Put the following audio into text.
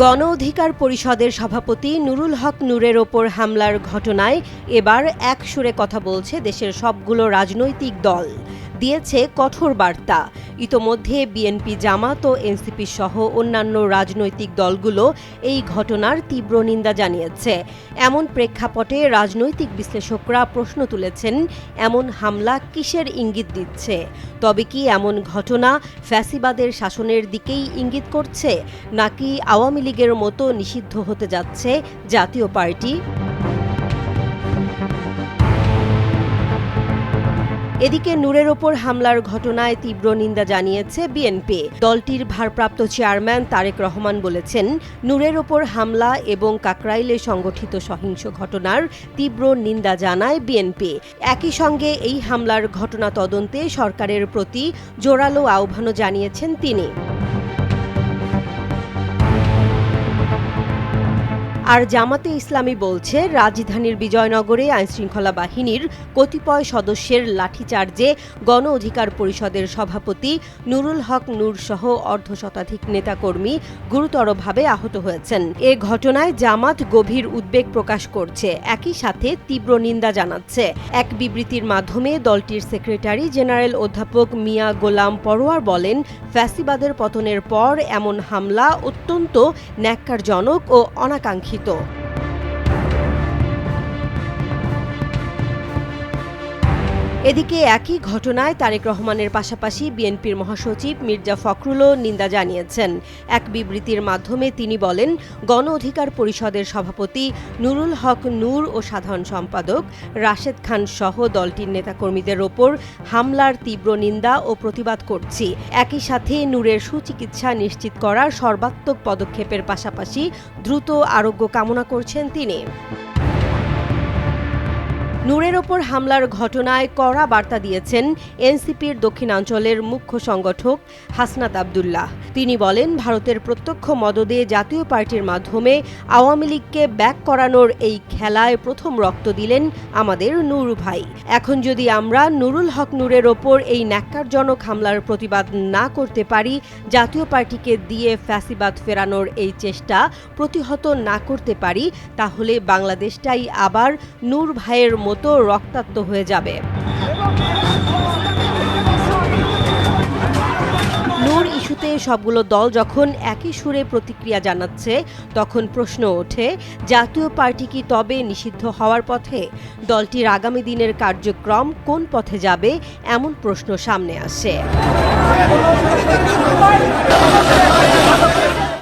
গণ অধিকার পরিষদের সভাপতি নুরুল হক নূরের ওপর হামলার ঘটনায় এবার এক সুরে কথা বলছে দেশের সবগুলো রাজনৈতিক দল। দিয়েছে কঠোর বার্তা। ইতোমধ্যে বিএনপি জামাত ও এনসিপি সহ অন্যান্য রাজনৈতিক দলগুলো এই ঘটনার তীব্র নিন্দা জানিয়েছে। এমন প্রেক্ষাপটে রাজনৈতিক বিশ্লেষকরা প্রশ্ন তুলেছেন, এমন হামলা কিসের ইঙ্গিত দিচ্ছে? তবে কি এমন ঘটনা ফ্যাসিবাদের শাসনের দিকেই ইঙ্গিত করছে? নাকি আওয়ামী লীগের মতো নিষিদ্ধ হতে যাচ্ছে জাতীয় পার্টি? এদিকে নূরের ওপর হামলার ঘটনায় তীব্র নিন্দা জানিয়েছে বিএনপি। দলটির ভারপ্রাপ্ত চেয়ারম্যান তারেক রহমান বলেছেন, নূরের ওপর হামলা এবং কাকরাইলে সংগঠিত সহিংস ঘটনার তীব্র নিন্দা জানায় বিএনপি। একই সঙ্গে এই হামলার ঘটনা তদন্তে সরকারের প্রতি জোরালো আহ্বানও জানিয়েছেন তিনি। আর জামাতে ইসলামী বলছে, রাজধানীর বিজয়নগরে আইনশৃঙ্খলা বাহিনীর কতিপয় সদস্যের লাঠিচার্জে গণ অধিকার পরিষদের সভাপতি নুরুল হক নূর সহ অর্ধশতাধিক নেতাকর্মী গুরুতরভাবে আহত হয়েছেন। এ ঘটনায় জামাত গভীর উদ্বেগ প্রকাশ করছে। একই সাথে তীব্র নিন্দা জানাচ্ছে। এক বিবৃতির মাধ্যমে দলটির সেক্রেটারি জেনারেল অধ্যাপক মিয়া গোলাম পরোয়ার বলেন, ফ্যাসিবাদের পতনের পর এমন হামলা অত্যন্ত ন্যাক্কারজনক ও অনাকাঙ্ক্ষিত। éxito. এদিকে একই ঘটনায় তারেক রহমানের পাশাপাশি বিএনপির মহাসচিব মির্জা ফখরুলও নিন্দা জানিয়েছেন। এক বিবৃতির মাধ্যমে তিনি বলেন, গণ অধিকার পরিষদের সভাপতি নুরুল হক নূর ও সাধারণ সম্পাদক রাশেদ খান সহ দলটির নেতাকর্মীদের ওপর হামলার তীব্র নিন্দা ও প্রতিবাদ করছি। একই সাথে নূরের সুচিকিৎসা নিশ্চিত করার সর্বাত্মক পদক্ষেপের পাশাপাশি দ্রুত আরোগ্য কামনা করছেন তিনি। নূরের ওপর হামলার ঘটনায় কড়া বার্তা দিয়েছেন এনসিপির দক্ষিণাঞ্চলের মুখ্য সংগঠক হাসনাত আবদুল্লাহ। তিনি বলেন, ভারতের প্রত্যক্ষ মদদে জাতীয় পার্টির মাধ্যমে আওয়ামী লীগকে ব্যাক করানোর এই খেলায় প্রথম রক্ত দিলেন আমাদের নূর ভাই। এখন যদি আমরা নুরুল হক নূরের ওপর এই ন্যাক্কারজনক হামলার প্রতিবাদ না করতে পারি, জাতীয় পার্টিকে দিয়ে ফ্যাসিবাদ ফেরানোর এই চেষ্টা প্রতিহত না করতে পারি, তাহলে বাংলাদেশটাই আবার নূর ভাইয়ের মতো রক্তাক্ত হয়ে যাবে। নূর ইস্যুতে সবগুলো দল যখন একই সুরে প্রতিক্রিয়া জানাচ্ছে, তখন প্রশ্ন ওঠে, জাতীয় পার্টি কি তবে নিষিদ্ধ হওয়ার পথে? দলটির আগামী দিনের কার্যক্রম কোন পথে যাবে? এমন প্রশ্ন সামনে আসে।